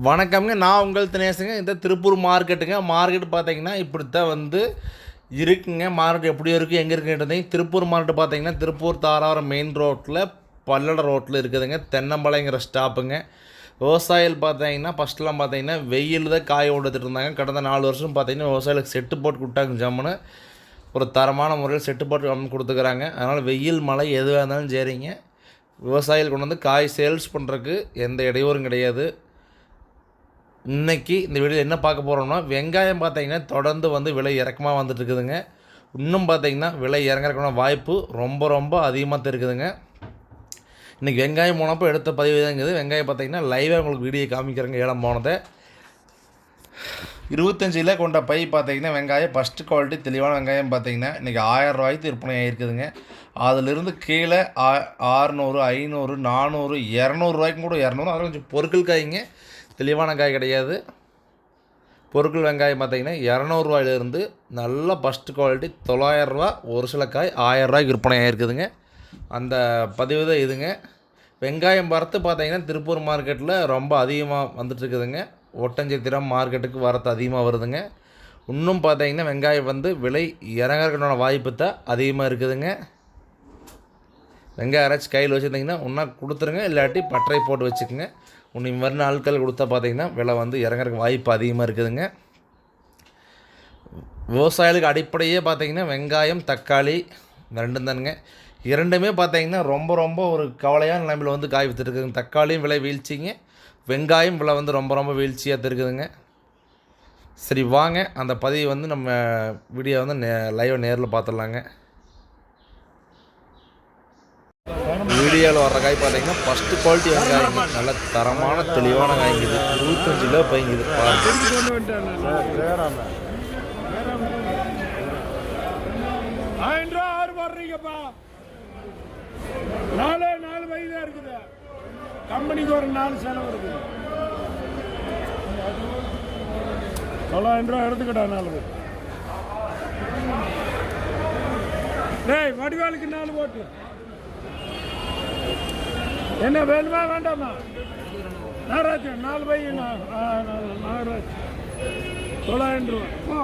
வணக்கம்ங்க. நான் உங்கள் தினேசுங்க இந்த திருப்பூர் மார்க்கெட்டுங்க. மார்க்கெட் பார்த்தீங்கன்னா இப்படித்தான் வந்து இருக்குங்க. மார்க்கெட் எப்படி இருக்குது எங்கே இருக்குன்றது திருப்பூர் மார்க்கெட் பார்த்தீங்கன்னா திருப்பூர் தாராவரம் மெயின் ரோட்டில் பல்லட ரோட்டில் இருக்குதுங்க. தென்னம்பாளையங்கிற ஸ்டாப்புங்க விவசாயிகள் பார்த்தீங்கன்னா ஃபஸ்ட்லாம் பார்த்தீங்கன்னா வெயில் தான் காய விடுத்துட்டு இருந்தாங்க. கடந்த நாலு வருஷம் பார்த்தீங்கன்னா விவசாயிகளுக்கு செட்டு போட்டு விட்டாங்க ஜம்முன்னு ஒரு தரமான முறையில் செட்டு போட்டு கம்மி கொடுத்துக்கிறாங்க. அதனால் வெயில் மழை எதுவாக இருந்தாலும் சரிங்க. விவசாயிகள் கொண்டு வந்து காய் சேல்ஸ் பண்ணுறதுக்கு எந்த இடையூறும் கிடையாது. இன்னைக்கு இந்த வீடியோவில் என்ன பார்க்க போகிறோம்னா வெங்காயம் பார்த்திங்கன்னா தொடர்ந்து வந்து விலை இறக்கமாக வந்துட்டு இருக்குதுங்க இன்னும் பார்த்தீங்கன்னா விலை இறங்குறதுக்கான வாய்ப்பு ரொம்ப ரொம்ப அதிகமாக இருக்குதுங்க இன்றைக்கி வெங்காயம் போனப்போ எடுத்த பதிவு தாங்குது வெங்காயம் பார்த்திங்கன்னா லைவாக உங்களுக்கு வீடியோ காமிக்கிறேங்க ஏலம் போனதை இருபத்தஞ்சு கொண்ட பை பார்த்திங்கன்னா வெங்காயம் ஃபஸ்ட்டு குவாலிட்டி தெளிவான வெங்காயம் பார்த்தீங்கன்னா இன்றைக்கி ஆயிரம் ரூபாய்க்கு விற்பனை ஆகிருக்குதுங்க அதிலிருந்து கீழே ஆ ஆறுநூறு ஐநூறு நானூறு இரநூறுவாய்க்கும் கூட இரநூறு அதில் கொஞ்சம் பொருட்கள் காய்ங்க. தெளிவான காய் கிடையாது. பொருட்கள் வெங்காயம் பார்த்தீங்கன்னா இரநூறுவாயிலிருந்து நல்ல ஃபஸ்ட்டு குவாலிட்டி தொள்ளாயிரரூவா ஒரு சில காய் ஆயிரரூவாய்க்கு விற்பனை ஆகிருக்குதுங்க அந்த பதிவு தான் இதுங்க. வெங்காயம் வரத்து பார்த்தீங்கன்னா திருப்பூர் மார்க்கெட்டில் ரொம்ப அதிகமாக வந்துட்டுருக்குதுங்க ஒட்டஞ்சத்திரம் மார்க்கெட்டுக்கு வரத்து அதிகமாக வருதுங்க. இன்னும் பார்த்தீங்கன்னா வெங்காயம் வந்து விலை இறங்குறதுக்கான வாய்ப்பு தான் அதிகமாக இருக்குதுங்க. வெங்காயம் அரைச்சி கையில் வச்சுருந்தீங்கன்னா ஒன்றா கொடுத்துருங்க இல்லாட்டி பட்டறை போட்டு வச்சுக்கோங்க. உன்னை மாதிரி நாட்கள் கொடுத்தா பார்த்தீங்கன்னா விலை வந்து இறங்குறதுக்கு வாய்ப்பு அதிகமாக இருக்குதுங்க. விவசாயிகளுக்கு அடிப்படையே பார்த்தீங்கன்னா வெங்காயம் தக்காளி ரெண்டும் தானுங்க. இரண்டுமே பார்த்தீங்கன்னா ரொம்ப ரொம்ப ஒரு கவலையான நிலைமையில் வந்து காய் வித்துட்டு இருக்குதுங்க. தக்காளியும் விலை வீழ்ச்சிங்க. வெங்காயம் விலை வந்து ரொம்ப ரொம்ப வீழ்ச்சியாக இருக்குதுங்க. சரி வாங்க. அந்த பதிவை வந்து நம்ம வீடியோ வந்து நே லைவாக நேரில் பார்த்துடலாங்க வீடியோவில் வர்ற காய் பார்த்தீங்கன்னா ஃபஸ்ட்டு குவாலிட்டி வெங்காயங்க நல்ல தரமான தெளிவான காய்ங்குது இருபத்தஞ்சு கிலோ பைங்குது பாருங்க. ஆயிரம் ரூபா ஆறு போடுறீங்கப்பா நாலு நாலு பை தான் இருக்குது. கம்பெனிக்கு ஒரு நாலு செலவு இருக்குது. தொள்ளாயிரம் ரூபா எடுத்துக்கிட்டா நாலு. பை டேய் வடிவாளுக்கு நாலு போட்டு என்ன வேணுமா வேண்டாமா? நாகராஜ் நாலு பை ஆ, நாகராஜ். தொள்ளாயிரம் ரூபா